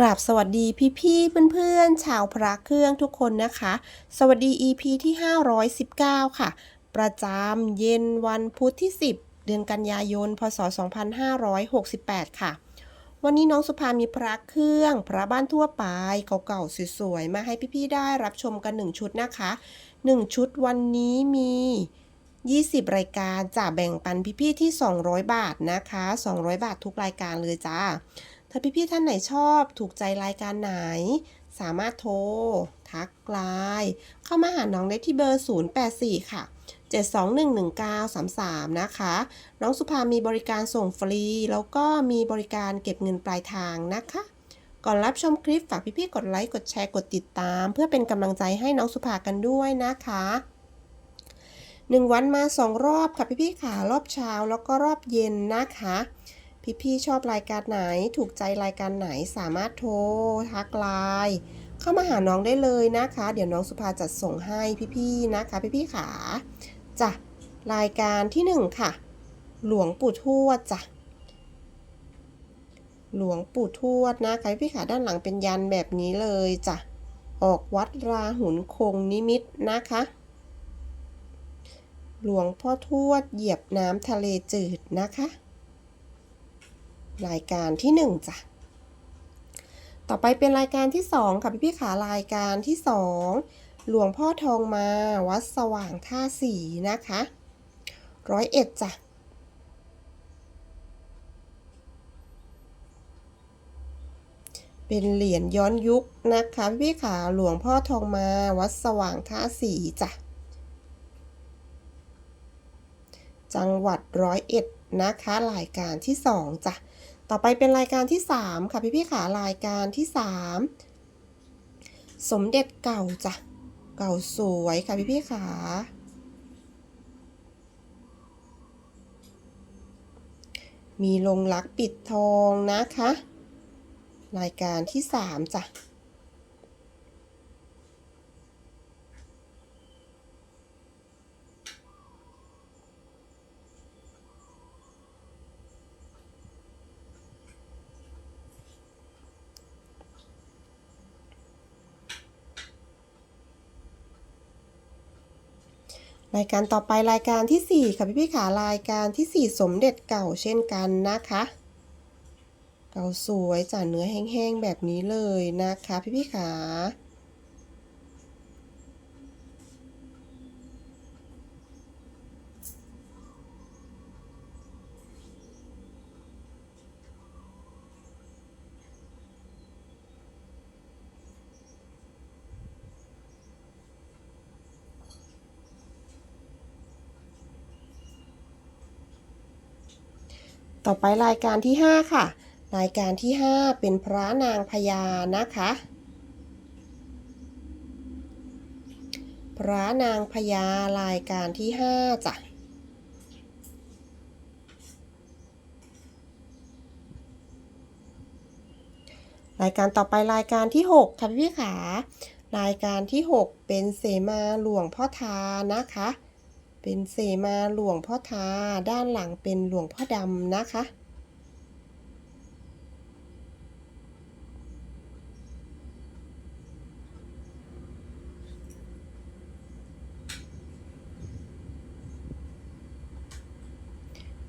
กราบสวัสดีพี่ๆเพื่อนๆ ชาวพระเครื่องทุกคนนะคะ สวัสดี EP ที่ 519 ค่ะ ประจำเย็นวันพุธที่ 10 เดือนกันยายน พศ 2568 ค่ะ วันนี้น้องสุภามีพระเครื่อง พระบ้านทั่วไปเก่าๆสวยๆ มาให้พี่ๆได้รับชมกัน 1 ชุดนะคะ 1 ชุดวันนี้มี 20 รายการจะแบ่งปันพี่ๆที่ 200 บาทนะคะ 200 บาททุกรายการเลยจ้า ถ้าพี่ๆท่านไหนชอบถูกใจรายการไหน สามารถโทร ทักไลน์เข้ามาหาน้องได้ที่เบอร์ 084 ค่ะ 7211933 นะคะ น้องสุภามีบริการส่งฟรี แล้วก็มีบริการเก็บเงินปลายทางนะคะ ก่อนรับชมคลิปฝากพี่ๆกดไลค์ กดแชร์ กดติดตาม เพื่อเป็นกำลังใจให้น้องสุภากันด้วยนะคะหนึ่งวันมาสองรอบค่ะพี่ๆค่ะรอบเช้าแล้วก็รอบเย็นนะคะ พี่ๆชอบรายการไหน ถูกใจรายการไหนสามารถโทรทักไลน์เข้ามาหาน้องได้เลยนะคะ เดี๋ยวน้องสุภาจัดส่งให้พี่ๆนะคะ พี่ๆขาจ้ะรายการที่หนึ่งค่ะ หลวงปู่ทวดจ้ะหลวงปู่ทวดนะคะพี่ขาด้านหลังเป็นยันแบบนี้เลยจ้ะออกวัดราหุนคงนิมิตนะคะ หลวงพ่อทวดเหยียบน้ำทะเลจืดนะคะ รายการที่หนึ่งจ้ะต่อไปเป็นรายการที่สองค่ะพี่พี่ขารายการที่สองหลวงพ่อทองมาวัดสว่างท่าสีนะคะร้อยเอ็ดจ้ะเป็นเหรียญย้อนยุคนะคะ พี่ขาหลวงพ่อทองมาวัดสว่างท่าสีจ้ะ จังหวัดร้อยเอ็ดนะคะรายการที่สองจ้ะ ต่อไปเป็นรายการที่ 3 ค่ะ พี่พี่ขารายการที่ 3 สมเด็จเก่าจ้ะ เก่าสวยค่ะ พี่พี่ขามีลงลักปิดทองนะคะ รายการที่ 3 จ้ะ รายการต่อไปรายการที่ 4 ค่ะพี่พี่ขารายการที่ 4 สมเด็จเก่าเช่นกันนะคะ เก่าสวยจ่าเนื้อแห้งๆแบบนี้เลยนะคะพี่พี่ขา ต่อไปรายการที่ 5 ค่ะ รายการที่ 5 เป็นพระนางพญานะคะ พระนางพญารายการที่ 5จ้ะรายการต่อไปรายการที่ 6ค่ะพี่ขารายการที่ 6 เป็นเสมาหลวงพ่อทานะคะ เป็นเสมาหลวงพ่อทา ด้านหลังเป็นหลวงพ่อดำนะคะ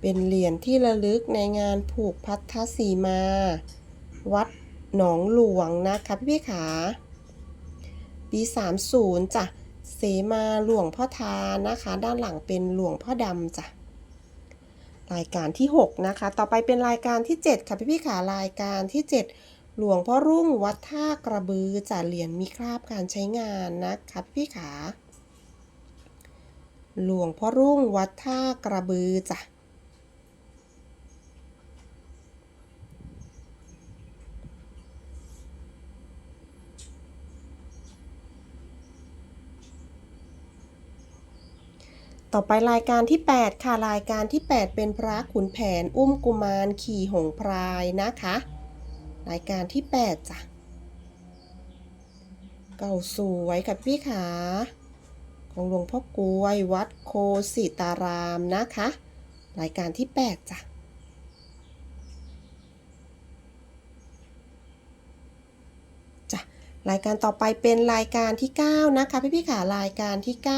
เป็นเหรียญที่ระลึกในงานผูกพัทธสีมา วัดหนองหลวงนะคะพี่พี่ขา ปี 30จ้ะ เสมาหลวงพ่อทานะคะ ด้านหลังเป็นหลวงพ่อดำจ้ะรายการที่ 6 นะคะ ต่อไปเป็นรายการที่ 7 ค่ะพี่พี่ขารายการที่ 7 หลวงพ่อรุ่งวัดท่ากระบือจ่าเหรียญมีคราบการใช้งานนะคะพี่พี่ขา หลวงพ่อรุ่งวัดท่ากระบือจ้ะ ต่อไปรายการที่ 8 ค่ะรายการที่ 8 เป็นพระขุนแผน อุ้มกุมารขี่หงพรายนะคะ รายการที่ 8 จ้ะ เก่าสวยค่ะพี่ขาของหลวงพ่อกวย วัดโคสิตารามนะคะ รายการที่ 8 จ้ะจ้ะรายการต่อไปเป็นรายการที่ 9 นะคะ พี่พี่ขารายการที่ 9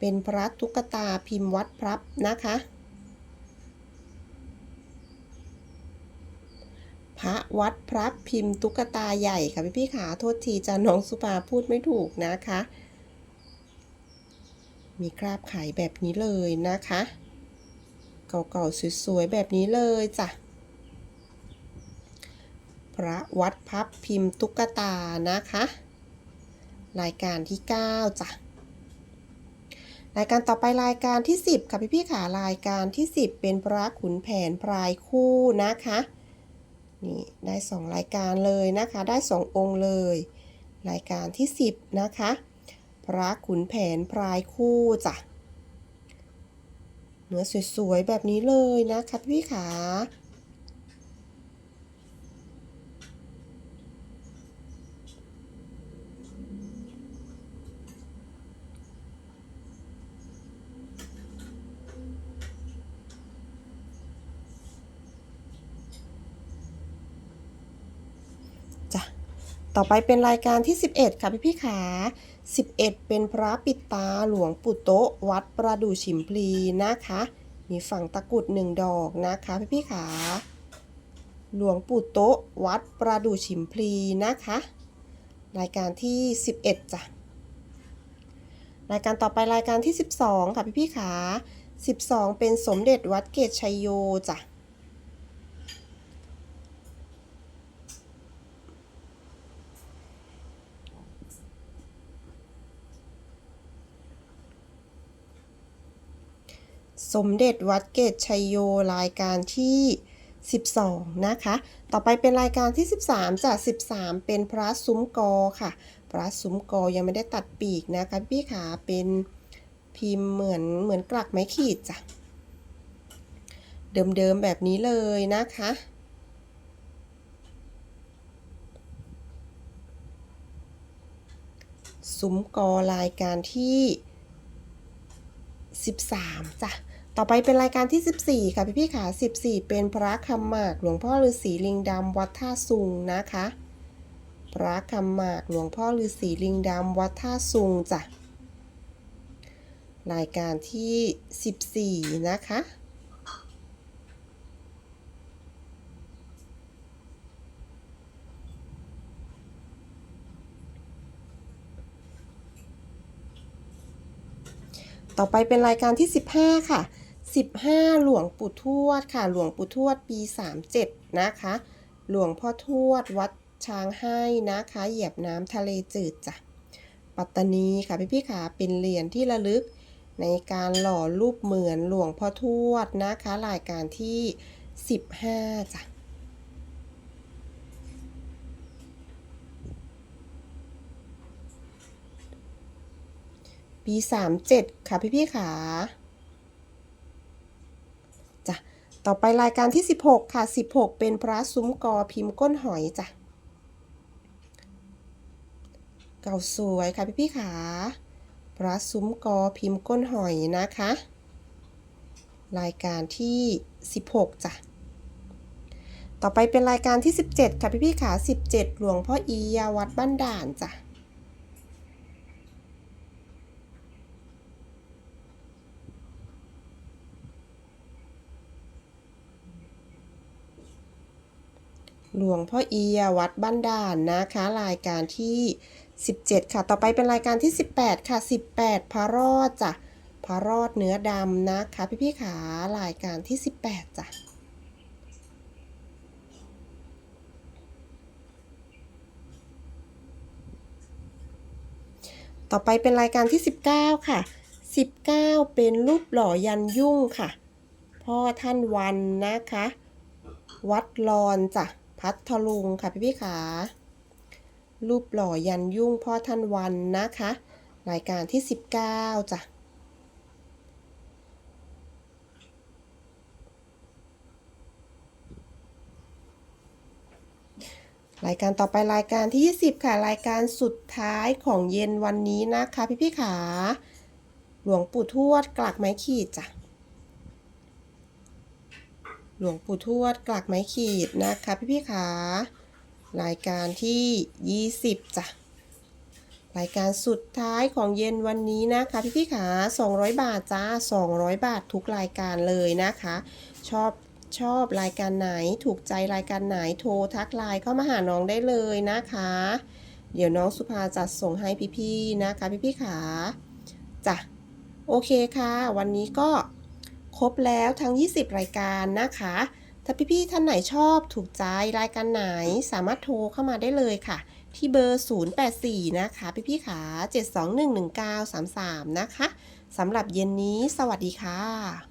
เป็นพระตุ๊กตาพิมพ์วัดพรับนะคะ พระวัดพรับพิมพ์ตุ๊กตาใหญ่ค่ะพี่พี่ๆขาโทษทีจะน้องสุภาพูดไม่ถูกนะคะ มีคราบไขแบบนี้เลยนะคะ เก่าๆสวยๆแบบนี้เลยจ้ะพระวัดพับพิมพ์ตุ๊กตานะคะ รายการที่ 9จ้ะ รายการต่อไปรายการที่ 10 ค่ะพี่พี่ขารายการที่ 10 เป็นพระขุนแผนพรายคู่นะคะนี่ได้ 2 รายการเลยนะคะได้ 2 องค์เลย รายการที่ 10 นะคะ พระขุนแผนพรายคู่จ้ะเนื้อสวยๆแบบนี้เลยนะคะพี่ขา จ้ะ ต่อไปเป็นรายการที่ 11 ค่ะพี่พี่ขา 11 เป็นพระปิดตาหลวงปู่โตะวัดประดู่ฉิมพลีนะคะ มีฝั่งตะกุดหนึ่งดอกนะคะพี่พี่ขา หลวงปู่โตะวัดประดู่ฉิมพลีนะคะ รายการที่ 11จ้ะ รายการต่อไปรายการที่ 12 ค่ะพี่พี่ขา 12 เป็นสมเด็จวัดเกตชัยโยจ้ะ สมเด็จวัดเกตชัยโยรายการที่ 12 นะคะ ต่อไปเป็นรายการที่ 13จาก13 เป็นพระซุ้มกอค่ะ พระซุ้มกอยังไม่ได้ตัดปีกนะคะพี่ขาเป็นพิมพ์เหมือนเหมือนกลักไม้ขีดจ้ะ เดิมๆแบบนี้เลยนะคะซุ้มกอรายการที่ 13จ้ะ ต่อไปเป็นรายการที่ 14 ค่ะพี่พี่ขา14 เป็นพระคำหมากหลวงพ่อฤาษีลิงดำวัดท่าซุงนะคะ พระคำหมากหลวงพ่อฤาษีลิงดำวัดท่าซุงจ้ะรายการที่ 14 นะคะต่อไปเป็นรายการที่ 15 ค่ะ 15 หลวงปู่ทวดค่ะ หลวงปู่ทวดปี 37 นะคะ หลวงพ่อทวดวัดช้างให้นะคะ เหยียบน้ำทะเลจืดจ้ะ ปัตตานีค่ะพี่พี่ขาเป็นเหรียญที่ระลึก ในการหล่อรูปเหมือนหลวงพ่อทวดนะคะรายการที่ 15 จ้ะปี37 ค่ะพี่พี่ขาจ้ะ ต่อไปรายการที่ 16 ค่ะ 16 เป็นพระซุ้มกอพิมพ์ก้นหอยจ้ะ เก่าสวยค่ะพี่พี่ขาพระซุ้มกอพิมพ์ก้นหอยนะคะ รายการที่ 16 จ้ะ ต่อไปเป็นรายการที่ 17 ค่ะพี่พี่ขา17 หลวงพ่ออียาวัดบ้านด่านจ้ะ หลวงพ่อเอียวัดบ้านด่านนะคะ รายการที่ 17 ค่ะ ต่อไปเป็นรายการที่ 18 ค่ะ 18 พระรอดจ้ะพระรอดเนื้อดำนะคะ พี่พี่ๆขารายการที่ 18 จ้ะต่อไปเป็นรายการที่ 19 ค่ะ 19 เป็นรูปหล่อยันยุ่งค่ะ พ่อท่านวันนะคะ วัดลอนจ้ะ พัทลุงค่ะพี่พี่ขารูปหล่อยันยุ่งพ่อท่านวันนะคะ รายการที่ 19จ้ะรายการต่อไปรายการที่ 20 ค่ะ รายการสุดท้ายของเย็นวันนี้นะคะ พี่พี่ขา หลวงปู่ทวดกลักไม้ขีดจ้ะ หลวงปู่ทวดกลักไม้ขีดนะคะพี่พี่ขารายการที่ 20จ้ะรายการสุดท้ายของเย็นวันนี้นะคะพี่พี่ขา200 บาทจ้า 200 บาททุกรายการเลยนะคะ ชอบชอบรายการไหนถูกใจรายการไหนโทรทักไลน์เข้ามาหาน้องได้เลยนะคะ เดี๋ยวน้องสุภาจัดส่งให้พี่ๆนะคะพี่พี่ๆขาจ้ะโอเคค่ะ วันนี้ก็ ครบแล้วทั้ง 20 รายการนะคะ ถ้าพี่ๆท่านไหนชอบถูกใจรายการไหนสามารถโทรเข้ามาได้เลยค่ะ ที่เบอร์ 084 นะคะ พี่ๆขา7211933 นะคะสำหรับเย็นนี้ สวัสดีค่ะ